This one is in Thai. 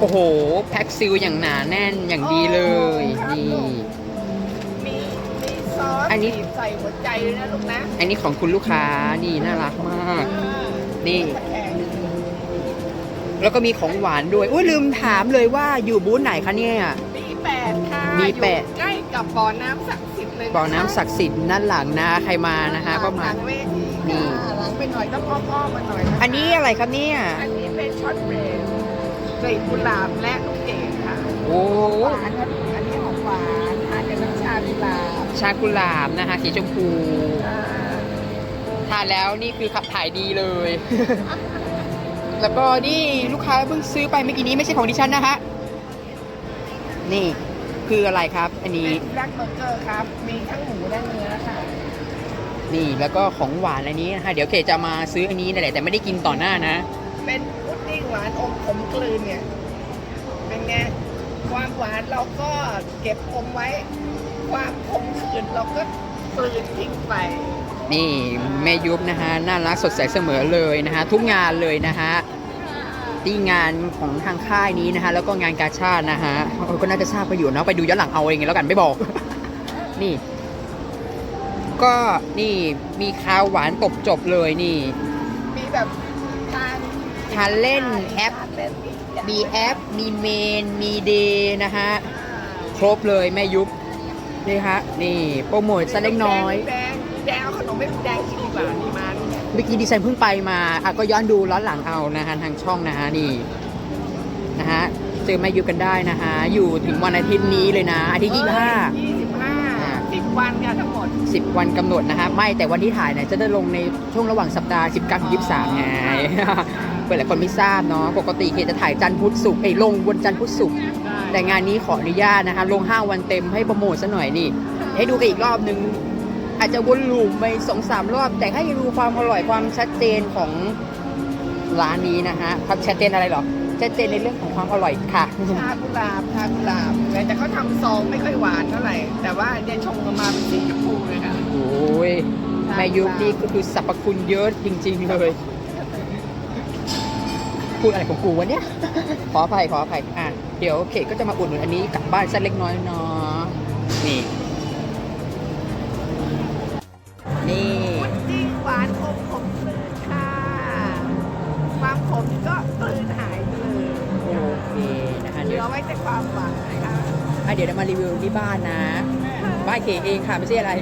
โอ้โห แพ็คซิลอย่างหนาแน่นอย่างดีเลยครับนี่ลูกมีมีซอสอันนี้ บีบใส่หัวใจด้วยนะลูกนะอันนี้ของคุณลูกค้านี่น่ารักมาก นี่ แข็งแล้วก็มีของหวานด้วย อุ้ยลืมถามเลยว่าอยู่บูธไหนคะเนี่ย มีแปดค่ะมีแปด อยู่ใกล้กับบ่อน้ำศักดิ์สิทธิ์เลยะคะบ่อน้ำศักดิ์สิทธิ์นั่นหลังนะใครมานะคะก็มาหลังเวทีนี่ ค่ะหลังไปหน่อยต้องอ้อมๆมาหน่อยะคะอันนี้อะไรครับเนี่ย อันนี้เป็นช็อตเบรด กลีบกุหลาบและลูกเกดค่ะโอ้หวานครับอันนี้ของหวานทานกับน้ำชากุหลาบชากุหลาบนะคะสีชมพูอ่าทานแล้วนี่คือขับถ่ายดีเลย แล้วก็นี่ลูกค้าเพิ่งซื้อไปเมื่อกี้นี้ไม่ใช่ของดิฉันนะฮะนี่คืออะไรครับอันนี้ เป็นแบล็กเบอร์เกอร์ครับ มีทั้งหมูและเนื้อค่ะ นี่แล้วก็ของหวานอันนี้นะคะเดี๋ยวเคจะมาซื้ออันนี้นั่นแหละแต่ไม่ได้กินต่อหน้านะ เป็นพุดดิ้ง หวานอมขมกลืนเนี่ยเป็นไงความหวานเราก็เก็บอมไว้ ความขมขื่นเราก็กลืนทิ้งไป นี่แม่ยุบนะฮะน่ารักสดใสเสมอเลยนะฮะทุกงานเลยนะฮะที่งานของทางค่ายนี้นะฮะแล้วก็งานกาชาตินะฮะเออก็น่าจะทราบไปอยู่เนาะไปดูย้อนหลังเอาเองแล้วกันไม่บอก นี่ ก็นี่มีข้าวหวานตบจบเลยนี่ มีแบบทาน ทานเล่นแอปทานเล่นอีกอย่างมีแอปมีเมน มีเดย์นะฮะครบเลยแม่ยุบนี่ฮะนี่โปรโมทสักเล็กน้อย แดงแดงเอาขนมไม่แดงกินดีกว่านี่มาเนี่ยเมื่อกี้ดิฉันเพิ่งไปมาอะก็ย้อนดูย้อนหลังเอานะฮะทางช่องนะฮะนี่นะฮะเจอแม่ยุบกันได้นะฮะอยู่ถึงวันอาทิตย์นี้เลยนะอาทิตย์ยี่ห้ายี่สิบห้า สิบวันค่ะทั้งหมดสิบวันกำหนดนะฮะไม่แต่วันที่ถ่ายเนี่ยจะได้ลงในช่วงระหว่างสัปดาห์ 19ถึง23 ไงเพื่อหลายคนไม่ทราบเนาะปกติเคจะถ่ายจันทร์พุธศุกร์ไอ้ยลงวันจันทร์พุธศุกร์แต่งานนี้ขออนุญาตนะคะลง 5 วันเต็มให้โปรโมทซะหน่อยนี่ ให้ดูกันอีกรอบนึง อาจจะวนลูปไปสองสามรอบ แต่ให้ดูความอร่อยความชัดเจนของ ร้านนี้นะฮะความชัดเจนอะไรหรอชัดเจนในเรื่องของความอร่อยค่ะชากุหลาบชากุหลาบแต่เขาทำซองไม่ค่อยหวานเท่าไหร่ แต่ว่าเนี่ยชงออกมาเป็นสีชมพูเลยค่ะโอ้ยแม่ยุคนี่ก็คือสรรพคุณเยอะจริง ๆ เลย พูดอะไรของกูวะเนี่ย ขออภัยขออภัยอะเดี๋ยวเคก็จะมาอุดหนุนอันนี้กลับบ้านสักเล็กน้อยเนาะนี่นี่ ความหวังนะคะอะเดี๋ยวเรามารีวิวที่บ้านนะ บ้านเคเองค่ะ ไม่ใช่อะไร